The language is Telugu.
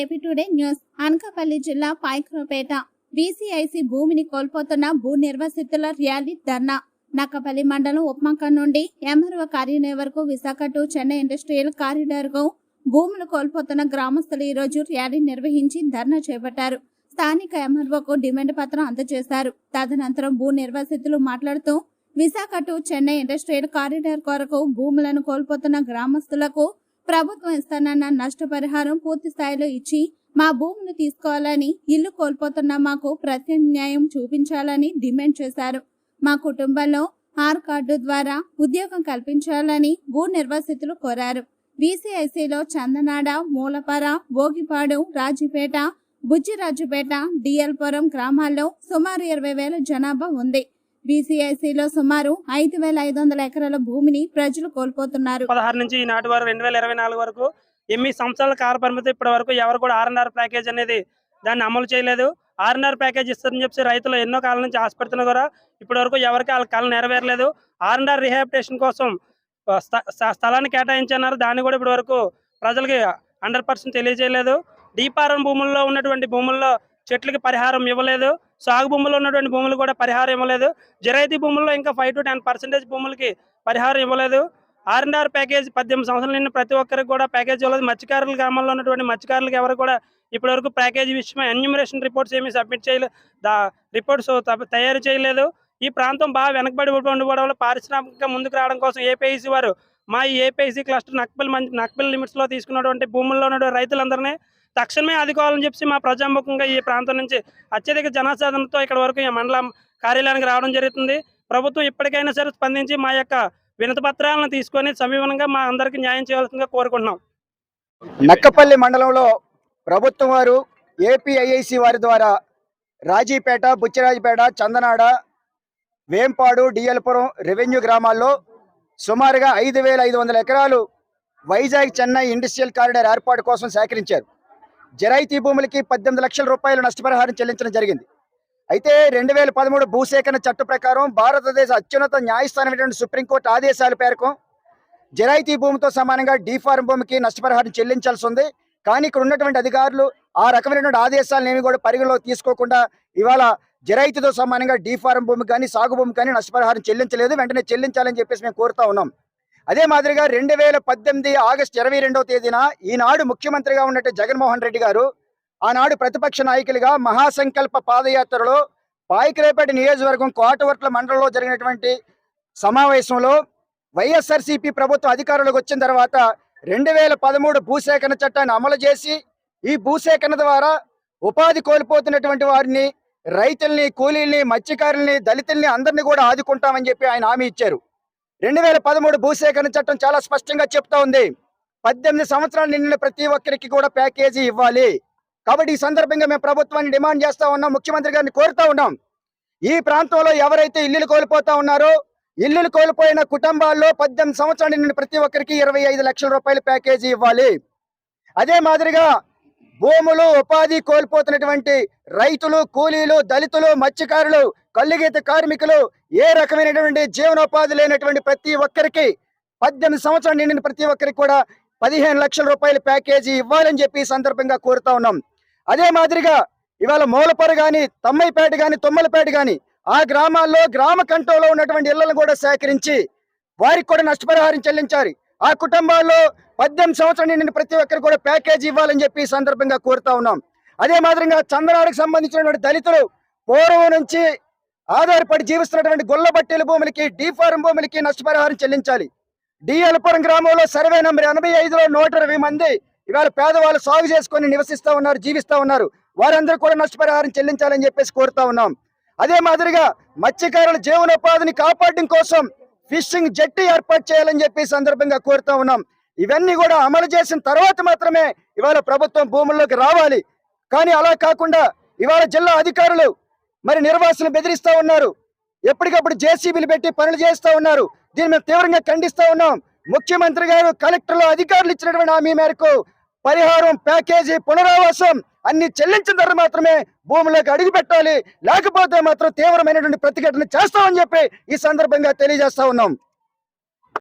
AP today news. అనకాపల్లి జిల్లా పాయక్రోపేట బీసీఐసీ భూమిని కోల్పోతున్న భూ నిర్వాసితుల ర్యాలీ ధర్నా. నక్కపల్లి మండలం ఉప్మక నుండి ఎంఆర్ఓ కార్యాలయం వరకు విశాఖ టు చెన్నై ఇండస్ట్రియల్ కారిడార్కు భూములు కోల్పోతున్న గ్రామస్తులు ఈ రోజు ర్యాలీ నిర్వహించి ధర్నా చేపట్టారు. స్థానిక ఎంఆర్ఓకు డిమాండ్ పత్రం అందజేశారు. తదనంతరం భూ నిర్వాసితులు మాట్లాడుతూ Visakha to Chennai industrial corridor కొరకు భూములను కోల్పోతున్న గ్రామస్తులకు ప్రభుత్వం ఇస్తానన్న నష్టపరిహారం పూర్తి స్థాయిలో ఇచ్చి మా భూములు తీసుకోవాలని ఇల్లు కోల్పోతున్న మాకు ప్రత్యామ్నాయం చూపించాలని డిమాండ్ చేశారు. మా కుటుంబంలో ఆర్ కార్డు ద్వారా ఉద్యోగం కల్పించాలని భూ నిర్వాసితులు కోరారు. బీసీఐసీలో చందనాడ మూలపర భోగిపాడు రాజుపేట బుజ్జిరాజుపేట డిఎల్పురం గ్రామాల్లో సుమారు ఇరవై వేల జనాభా ఉంది. బీసీఐసీలో సుమారు ఐదు వేల ఐదు వందల ఎకరాల భూమిని ప్రజలు కోల్పోతున్నారు. పదహారు నుంచి ఈ నాటి వరకు రెండు వేల ఇరవై నాలుగు వరకు ఎనిమిది సంవత్సరాల కాల పరిమితి ఇప్పటి వరకు ఎవరు కూడా ఆర్ఎన్ఆర్ ప్యాకేజ్ అనేది దాన్ని అమలు చేయలేదు. ఆర్ఎన్ఆర్ ప్యాకేజ్ ఇస్తారని చెప్పి రైతులు ఎన్నో కాలం నుంచి ఆశపడుతున్నా కూడా ఇప్పటి వరకు ఎవరికి వాళ్ళ కళ నెరవేరలేదు. ఆర్ఎన్ఆర్ రిహాబిటేషన్ కోసం స్థలాన్ని కేటాయించన్నారు. దాన్ని కూడా ఇప్పటి వరకు ప్రజలకి హండ్రెడ్ పర్సెంట్ తెలియజేయలేదు. డీపారం భూముల్లో ఉన్నటువంటి భూముల్లో చెట్లకి పరిహారం ఇవ్వలేదు. సాగు భూములు ఉన్నటువంటి భూములు కూడా పరిహారం ఇవ్వలేదు. జరైతీ భూముల్లో ఇంకా ఫైవ్ టు టెన్ పర్సెంటేజ్ భూములకి పరిహారం ఇవ్వలేదు. ఆర్ అండ్ ఆర్ ప్యాకేజ్ పద్దెనిమిది సంవత్సరాలు నిన్న ప్రతి ఒక్కరికి కూడా ప్యాకేజ్ ఇవ్వలేదు. మత్స్యకారుల గ్రామాల్లో ఉన్నటువంటి మత్స్యకారులకు ఎవరు కూడా ఇప్పటివరకు ప్యాకేజ్ విషయమై ఎన్యూమరేషన్ రిపోర్ట్స్ ఏమీ సబ్మిట్ చేయలేదు దా రిపోర్ట్స్ తయారు చేయలేదు. ఈ ప్రాంతం బాగా వెనకబడి ఉండిపోవడం వల్ల పారిశ్రామికంగా ముందుకు రావడం కోసం ఏపీఐసి వారు మా ఈ ఏపీఐసి క్లస్టర్ నక్బల్ మంచి నక్బల్ లిమిట్స్లో తీసుకున్నటువంటి భూముల్లో ఉన్న రైతులందరినీ తక్షణమే ఆదుకోవాలని చెప్పి మా ప్రజాముఖంగా ఈ ప్రాంతం నుంచి అత్యధిక జనసాధనతో ఇక్కడ వరకు ఈ మండలం కార్యాలయానికి రావడం జరుగుతుంది. ప్రభుత్వం ఇప్పటికైనా సరే స్పందించి మా యొక్క వినతి పత్రాలను తీసుకొని సమీపంగా మా అందరికీ న్యాయం చేయాల్సిందిగా కోరుకుంటున్నాం. నక్కపల్లి మండలంలో ప్రభుత్వం వారు ఏపీఐఐసి వారి ద్వారా రాజీపేట బుచ్చిరాజపేట చందనాడ వేంపాడు డిఎల్పురం రెవెన్యూ గ్రామాల్లో సుమారుగా ఐదు వేల ఐదు వందల ఎకరాలు వైజాగ్ చెన్నై ఇండస్ట్రియల్ కారిడార్ ఏర్పాటు కోసం సేకరించారు. జరాయితీ భూములకి పద్దెనిమిది లక్షల రూపాయలు నష్టపరిహారం చెల్లించడం జరిగింది. అయితే రెండు వేల పదమూడు భూసేకరణ చట్ట ప్రకారం భారతదేశ అత్యున్నత న్యాయస్థానమైనటువంటి సుప్రీంకోర్టు ఆదేశాల మేరకు జరాయితీ భూమితో సమానంగా డీఫార్మ్ భూమికి నష్టపరిహారం చెల్లించాల్సి ఉంది. కానీ ఇక్కడ ఉన్నటువంటి అధికారులు ఆ రకమైనటువంటి ఆదేశాలను ఏమి కూడా పరిగణలో తీసుకోకుండా ఇవాళ జరాయితీతో సమానంగా డీ భూమి కానీ సాగు భూమి కానీ నష్టపరిహారం చెల్లించలేదు. వెంటనే చెల్లించాలని చెప్పేసి మేము కోరుతా ఉన్నాం. అదే మాదిరిగా రెండు వేల పద్దెనిమిది ఆగస్టు ఇరవై రెండవ తేదీన ఈనాడు ముఖ్యమంత్రిగా ఉన్నట్టు జగన్మోహన్ రెడ్డి గారు ఆనాడు ప్రతిపక్ష నాయకులుగా మహాసంకల్ప పాదయాత్రలో పాయికరేపేట నియోజకవర్గం కోటవర్ట్ల మండలంలో జరిగినటువంటి సమావేశంలో వైఎస్ఆర్సీపీ ప్రభుత్వం అధికారంలోకి వచ్చిన తర్వాత రెండు వేల పదమూడు భూసేకరణ చట్టాన్ని అమలు చేసి ఈ భూసేకరణ ద్వారా ఉపాధి కోల్పోతున్నటువంటి వారిని రైతుల్ని కూలీల్ని మత్స్యకారుల్ని దళితుల్ని అందరినీ కూడా ఆదుకుంటామని చెప్పి ఆయన హామీ ఇచ్చారు. రెండు వేల పదమూడు భూసేకరణ చట్టం చాలా స్పష్టంగా చెప్తా ఉంది. పద్దెనిమిది సంవత్సరాలు నిండిన ప్రతి ఒక్కరికి కూడా ప్యాకేజీ ఇవ్వాలి. కాబట్టి ఈ సందర్భంగా మేము ప్రభుత్వాన్ని డిమాండ్ చేస్తా ఉన్నాం ముఖ్యమంత్రి గారిని కోరుతా ఉన్నాం. ఈ ప్రాంతంలో ఎవరైతే ఇల్లులు కోల్పోతా ఉన్నారో ఇల్లులు కోల్పోయిన కుటుంబాల్లో పద్దెనిమిది సంవత్సరాలు నిండిన ప్రతి ఒక్కరికి ఇరవై ఐదు లక్షల రూపాయల ప్యాకేజీ ఇవ్వాలి. అదే మాదిరిగా భూములు ఉపాధి కోల్పోతున్నటువంటి రైతులు కూలీలు దళితులు మత్స్యకారులు కల్లుగీత కార్మికులు ఏ రకమైనటువంటి జీవనోపాధి లేనటువంటి ప్రతి ఒక్కరికి పద్దెనిమిది సంవత్సరాలు నిండిన ప్రతి ఒక్కరికి కూడా పదిహేను లక్షల రూపాయల ప్యాకేజీ ఇవ్వాలని చెప్పి సందర్భంగా కోరుతా ఉన్నాం. అదే మాదిరిగా ఇవాళ మూలపర గాని తమ్మైపేట గాని తొమ్మలపేట గాని ఆ గ్రామాల్లో గ్రామ కంటోలో ఉన్నటువంటి ఇళ్ళను కూడా సేకరించి వారికి కూడా నష్టపరిహారం చెల్లించాలి. ఆ కుటుంబాల్లో పద్దెనిమిది సంవత్సరాలు నిండిన ప్రతి ఒక్కరు కూడా ప్యాకేజీ ఇవ్వాలని చెప్పి సందర్భంగా కోరుతా ఉన్నాం. అదే మాదిరిగా చందనాడికి సంబంధించినటువంటి దళితులు పూర్వం నుంచి ఆధారపడి జీవిస్తున్నటువంటి గొల్లబట్టెల భూములకి డీ ఫారం భూములకి నష్టపరిహారం చెల్లించాలి. డిఎల్పురం గ్రామంలో సర్వే నంబర్ ఎనభై ఐదులో నూట ఇరవై మంది ఇవాళ పేదవాళ్ళు సాగు చేసుకొని నివసిస్తా ఉన్నారు జీవిస్తా ఉన్నారు. వారందరూ కూడా నష్టపరిహారం చెల్లించాలని చెప్పేసి కోరుతా ఉన్నాం. అదే మాదిరిగా మత్స్యకారుల జీవనోపాధిని కాపాడడం కోసం ఫిషింగ్ జట్టు ఏర్పాటు చేయాలని చెప్పి సందర్భంగా కోరుతా ఉన్నాం. ఇవన్నీ కూడా అమలు చేసిన తర్వాత మాత్రమే ఇవాళ ప్రభుత్వం భూముల్లోకి రావాలి. కానీ అలా కాకుండా ఇవాళ జిల్లా అధికారులు మరి నిర్వాసులు బెదిరిస్తూ ఉన్నారు. ఎప్పటికప్పుడు జేసీబీలు పెట్టి పనులు చేస్తూ ఉన్నారు. దీన్ని మేము తీవ్రంగా ఖండిస్తూ ఉన్నాం. ముఖ్యమంత్రి గారు కలెక్టర్లు అధికారులు ఇచ్చినటువంటి హామీ మేరకు పరిహారం ప్యాకేజీ పునరావాసం అన్ని చెల్లించిన తర్వాత మాత్రమే భూములకు అడుగు పెట్టాలి. లేకపోతే మాత్రం తీవ్రమైనటువంటి ప్రతిఘటన చేస్తామని చెప్పి ఈ సందర్భంగా తెలియజేస్తా ఉన్నాం.